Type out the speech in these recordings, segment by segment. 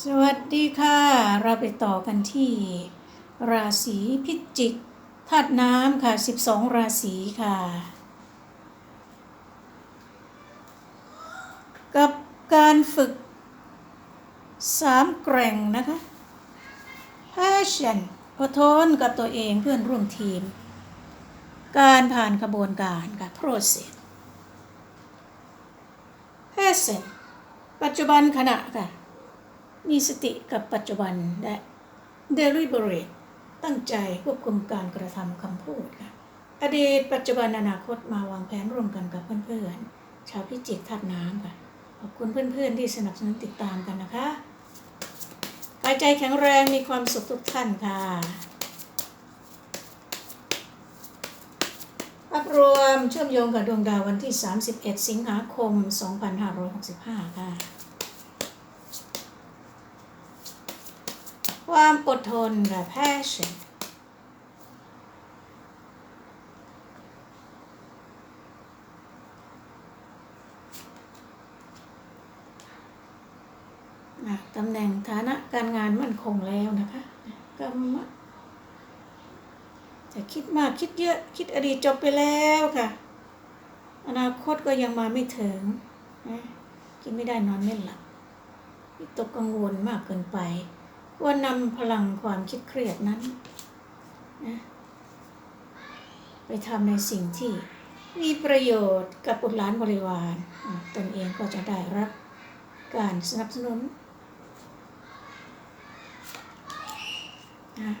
สวัสดีค่ะ เราไปต่อกันที่ ราศีพิจิกธาตุน้ำค่ะ 12 ราศีค่ะ กับการฝึกสามแกร่งนะคะ passion อดทนกับตัวเองเพื่อนร่วมทีม การผ่านกระบวนการค่ะ process passion ปัจจุบันขณะค่ะ มีสติกับปัจจุบันและ deliberate ตั้งใจควบคุมการกระทำคำพูดค่ะ อดีตปัจจุบันอนาคตมาวางแผนร่วมกันกับเพื่อนๆ ชาวพิจิตรธาตุน้ำค่ะ ขอบคุณเพื่อนๆ ที่สนับสนุนติดตามกันนะคะกายใจแข็งแรงมีความสุขทุกท่านค่ะภาพรวมเชื่อมโยงกับดวงดาววันที่ 31 สิงหาคม 2565 ค่ะ ความอดทนและ passion นะตำแหน่งฐานะการงานมั่นคงแล้วนะคะกรรมจะคิดมากคิดเยอะคิดอดีตจบไปแล้วค่ะ อนาคตก็ยังมาไม่ถึงนะกินไม่ได้นอนไม่หลับตกกังวลมากเกินไป วรนำพลังความคิดเครียดนั้นนะไปทำในสิ่งที่มีประโยชน์กับบุตรหลานบริวารตนเองก็จะได้รับการสนับสนุนนะ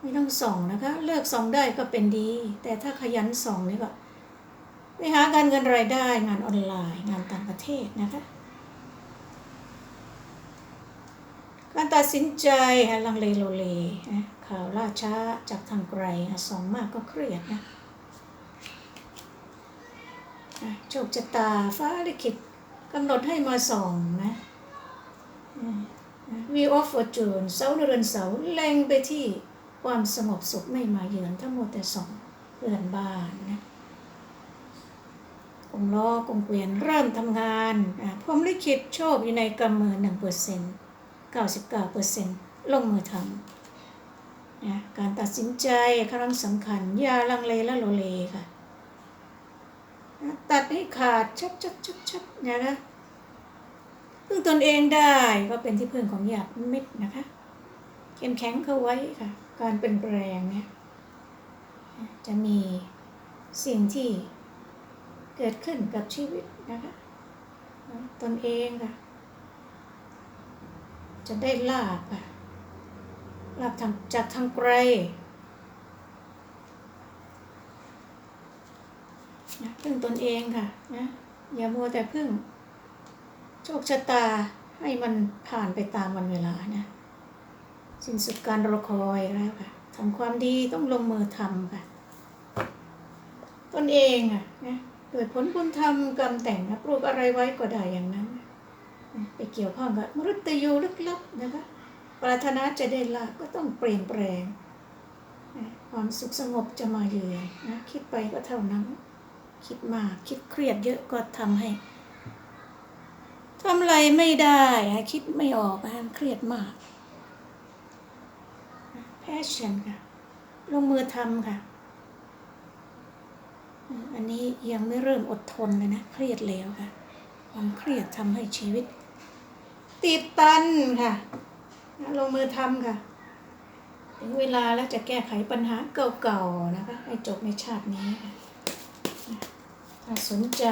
ไม่ต้องส่องนะคะ เลิกส่องได้ก็เป็นดี แต่ถ้าขยันส่องนี่ก็ไปหาการเงินรายได้งานออนไลน์ งานต่างประเทศนะคะ การตัดสินใจฮะลังเลโลเลนะข่าวล่าช้าจากทางไกลสองมากก็เครียดนะโชคชะตาฟ้าลิขิตกำหนดให้มาส่องนะวีออฟฟอร์จูนเสาเรือนเสาแรงไปที่ความสงบสุขไม่มาเยือนทั้งหมดแต่สองเรือนบ้านนะกงล้อกงเกวียนเริ่มทำงานพรมลิขิตโชคอยู่ในกำมือหนึ่งเปอร์เซ็นต์ 99%ลงมือทำนะการตัดสินใจครั้งสำคัญ อย่าลังเลและโลเลค่ะนะตัดให้ขาดชัดชัดชัดชัดนะคะพึ่งตนเองได้ก็เป็นที่พึ่งของญาติมิตรนะคะเข้มแข็งเข้าไว้ค่ะ การเป็นแปลงเนี่ยจะมีสิ่งที่เกิดขึ้นกับชีวิตนะคะ ตนเองค่ะ จะได้ลาบอะลาบทางจากทางไกลนะพึ่งตนเองค่ะนะอย่ามัวแต่พึ่ง โชคชะตาให้มันผ่านไปตามวันเวลานะสิ้นสุดการรอคอยแล้วค่ะทำความดีต้องลงมือทำค่ะ ตนเองอะนะโดยผลบุญทำกรรมแต่งนะปลูกอะไรไว้ก็ได้อย่างนั้น ไปเกี่ยวข้องกับมรุตยูลึกลับนะคะปรารถนาจะได้ลาก็ต้องเปลี่ยนแปลง ความสุขสงบจะมาเยือนนะคิดไปก็เท่านั้น คิดมากคิดเครียดเยอะก็ทำให้ทำอะไรไม่ได้คิดไม่ออกเครียดมาก แพชชั่นค่ะ ลงมือทำค่ะ อันนี้ยังไม่เริ่มอดทนเลยนะ เครียดแล้วค่ะ ความเครียดทำให้ชีวิต ติดตันค่ะ ลงมือทำค่ะ ถึงเวลาแล้วจะแก้ไขปัญหาเก่าๆนะคะ ให้จบในชาตินี้ค่ะถ้าสนใจ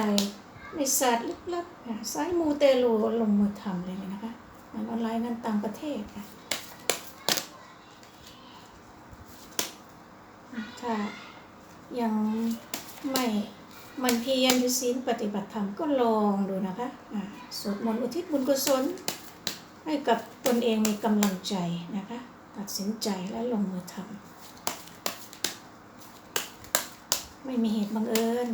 ในศาสตร์ลึกลับค่ะสายมูเตลูลงมือทำเลยนะคะงานออนไลน์งานต่างประเทศค่ะถ้ายังไม่มันเพียรถือศีลปฏิบัติธรรมก็ลองดูนะคะสวดมนต์อุทิศบุญกุศล ให้กับตนเองมีกำลังใจนะคะ ตัดสินใจและลงมือทำไม่มีเหตุบังเอิญ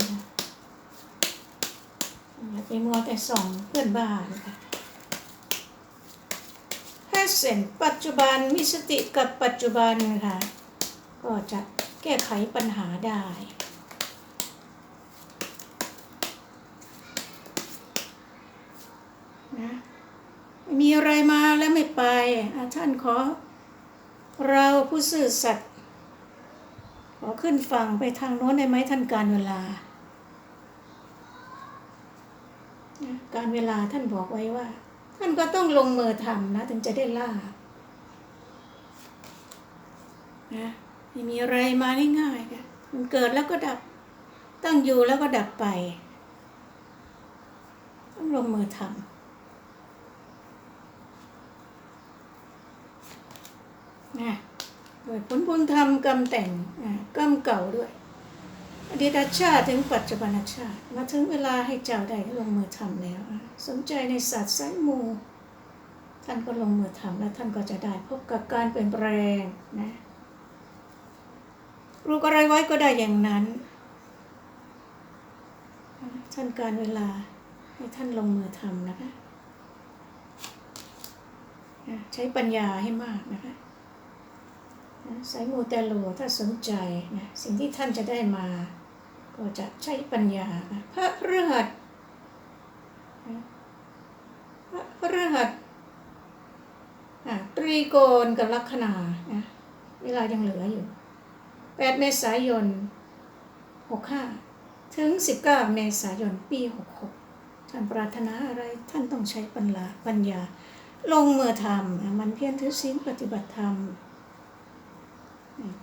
อย่าไปมัวแต่ส่องเพื่อนบ้านค่ะแพทเซนปัจจุบันมีสติกับปัจจุบันค่ะ ก็จะแก้ไขปัญหาได้ นะ เว มีอะไรมาแล้วไม่ไปท่านขอ เราผู้ซื่อสัตย์ขอขึ้นฝั่งไปทางโน้นได้ไหมท่านการเวลา การเวลาท่านบอกไว้ว่า ท่านก็ต้องลงมือทำนะ ถึงจะได้ล่านะไม่มีอะไรมาง่ายๆค่ะมันเกิดแล้วก็ดับ ตั้งอยู่แล้วก็ดับไป ต้องลงมือทำ นะโดยผลบุญธรรมกรรมแต่งกรรมเก่าด้วย อดีตชาติถึงปัจจุบันชาติ มาถึงเวลาให้เจ้าได้ลงมือทำแล้ว สนใจในศาสตร์สายมูท่านก็ลงมือทำแล้วท่านก็จะได้พบกับการเปลี่ยนแปลงนะปลูกอะไรไว้ก็ได้อย่างนั้น ท่านการเวลาให้ท่านลงมือทำนะคะ ใช้ปัญญาให้มากนะคะ สายมูเตโลถ้าสนใจนะสิ่งที่ท่านจะได้มา ก็จะใช้ปัญญาพระพฤหัสพระพฤหัสอะตรีโกณกับลัคนานะเวลายังเหลืออยู่ 8 เมษายน 65 ถึง 19 เมษายนปี 66 ท่านปรารถนาอะไรท่านต้องใช้ปัญญาปัญญา ลงมือทำมันเพียรถือศีลปฏิบัติธรรม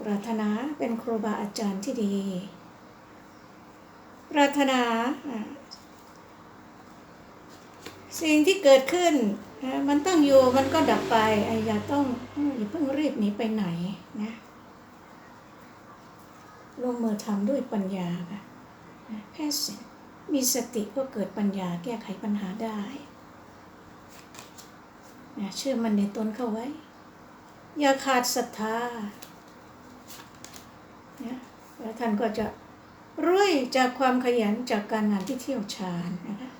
ปรารถนาเป็นครูบาอาจารย์ที่ดี ปรารถนา สิ่งที่เกิดขึ้น มันต้องอยู่มันก็ดับไปอะอย่าต้องอย่าเพิ่งรีบหนีไปไหนนะลงมือทำด้วยปัญญาค่ะแค่สิมีสติก็เกิดปัญญาแก้ไขปัญหาได้นะเชื่อมันในตนเข้าไว้ อย่าขาดศรัทธา นะแล้วท่านก็จะรวยจากความขยันจากการงานที่เที่ยวชาญนะคะ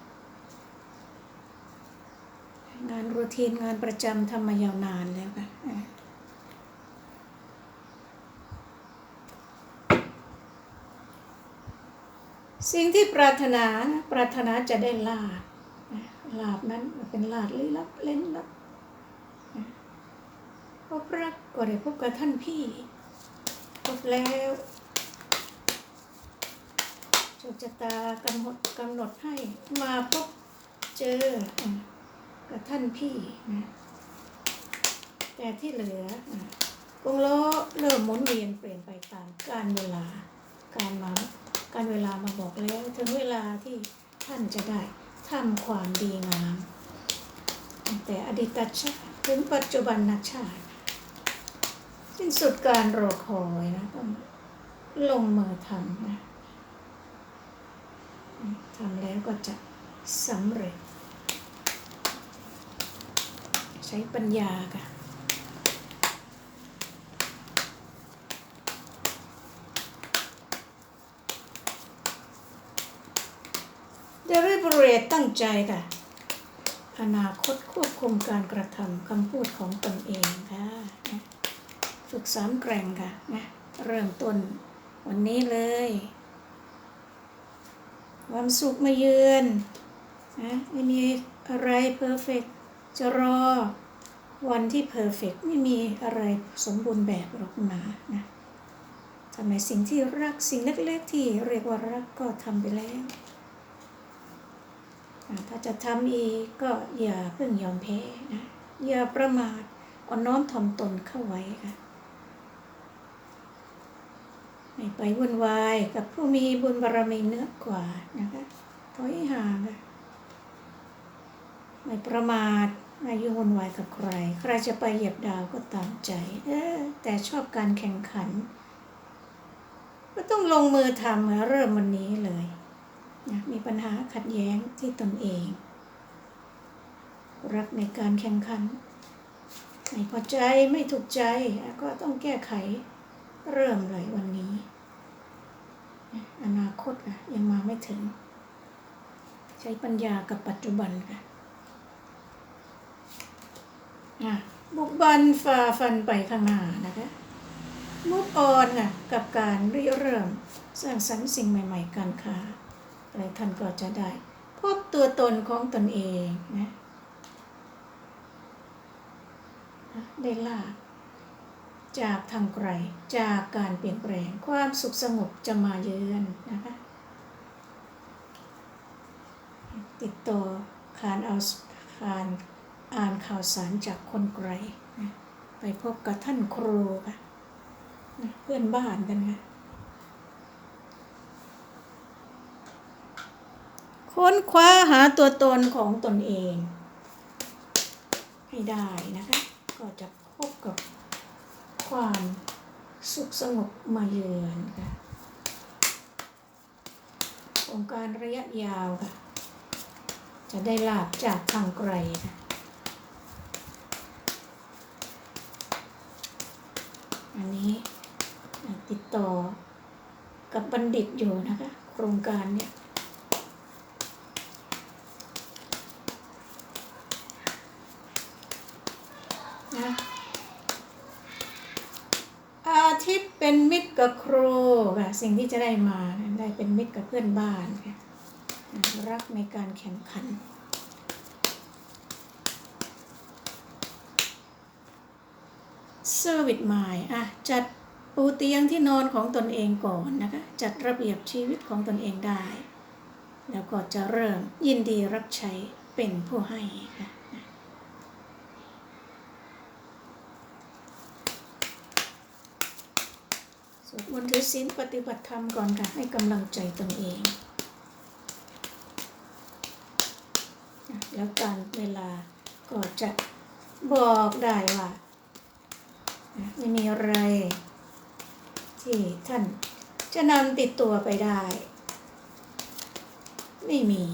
งานรูทีนงานประจำทำมายาวนานแล้วค่ะสิ่งที่ปรารถนาปรารถนาจะได้ลาบลาบนั้นเป็นลาบลี้ลับเล่นลับพบรักก็ได้พบกับท่านพี่ พบแล้วโชคชะตากำหนดกำหนดให้มาพบเจอกับท่านพี่นะแต่ที่เหลืออะกงล้อเริ่มหมุนเวียนเปลี่ยนไปตามการเวลาการมาการเวลามาบอกแล้วถึงเวลาที่ท่านจะได้ทำความดีงามแต่อดีตชาติถึงปัจจุบันชาติ สิ้นสุดการรอคอยนะต้องลงมือทำนะทำแล้วก็จะสำเร็จ ใช้ปัญญาค่ะเดริเบเรตตั้งใจค่ะ อนาคตควบคุมการกระทำคำพูดของตนเองค่ะ ฝึกสอนแกร่งค่ะนะเริ่มต้นวันนี้เลยความสุขมาเยือนนะไม่มีอะไรเพอร์เฟกจะรอวันที่เพอร์เฟกไม่มีอะไรสมบูรณ์แบบหรอกนะนะทำในสิ่งที่รักสิ่งเล็กๆที่เรียกว่ารักก็ทำไปแล้วถ้าจะทำอีกก็อย่าเพิ่งยอมแพ้นะ อย่าประมาทอ่อนน้อมถ่อมตนเข้าไว้ค่ะ ไม่ไปวุ่นวายกับผู้มีบุญบารมีเนื้อกว่านะคะถอยห่างไม่ประมาทไม่ยุ่งวุ่นวายกับใคร ใครจะไปเหยียบดาวก็ตามใจ เออแต่ชอบการแข่งขัน ก็ต้องลงมือทำเริ่มวันนี้เลยนะมีปัญหาขัดแย้งที่ตนเอง รักในการแข่งขันไม่พอใจไม่ถูกใจก็ต้องแก้ไข เริ่มเลยวันนี้ อนาคตอะยังมาไม่ถึง ใช้ปัญญากับปัจจุบันค่ะบุกบันฝ่าฟันไปข้างหน้านะคะมุกออนค่ะกับการริเริ่มสร้างสรรค์สิ่งใหม่ ๆ การค้าอะไรท่านก็จะได้ พบตัวตนของตนเองนะนะได้ลาบ จากทางไกลจากการเปลี่ยนแปลงความสุขสงบจะมาเยือนนะคะติดต่อคานเอาคานอ่านข่าวสารจากคนไกลนะไปพบกับท่านครูค่ะนะเพื่อนบ้านกันค่ะค้นคว้าหาตัวตนของตนเอง ให้ได้นะคะ ก็จะพบกับ ความสุขสงบมาเยือนค่ะองค์การระยะยาวค่ะ จะได้ลาบจากทางไกลค่ะอันนี้ติดต่อกับบัณฑิตอยู่นะคะ โครงการเนี่ย นะอาทิตย์เป็นมิตร กับครูค่ะสิ่งที่จะได้มาได้เป็นมิตรกับเพื่อนบ้านค่ะนะรักในการแข่งขันเซอร์วิสมายอะจัดปูเตียงที่นอนของตนเองก่อนนะคะ จัดระเบียบชีวิตของตนเองได้ แล้วก็จะเริ่มยินดีรับใช้เป็นผู้ให้ค่ะ สวด มนต์ถือศีลปฏิบัติธรรมก่อนค่ะ ให้กำลังใจตนเอง แล้วการเวลาก็จะบอกได้ว่า ไม่มีอะไร ที่ท่านจะนำติดตัวไปได้ ไม่มี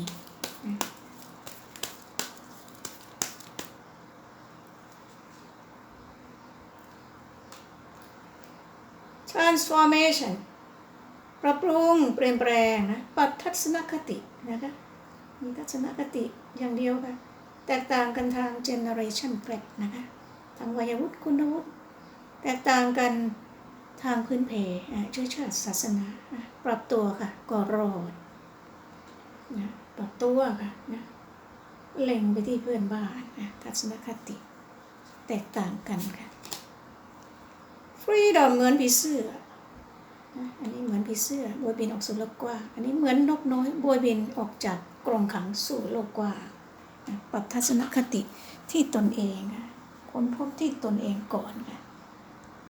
transformation ปรับปรุงเปลี่ยนแปลงนะปรับทัศนคตินะคะมีทัศนคติอย่างเดียวค่ะ แตกต่างกันทาง generation gap นะคะทางวัยวุฒิคุณวุฒิแตกต่างกันทางพื้นเพ่เชื้อชาติศาสนาอะปรับตัวค่ะก็รอดนะปรับตัวค่ะนะเล็งไปที่เพื่อนบ้านนะทัศนคติ แตกต่างกันค่ะ ฟรีดอมเหมือนผีเสื้อ อันนี้เหมือนผีเสื้อบวยบินออกสู่โลกกว้าง อันนี้เหมือนนกน้อยบวยบินออกจากกรงขังสู่โลกกว้างปรับทัศนคติที่ตนเองค่ะค้นพบที่ตนเองก่อนค่ะ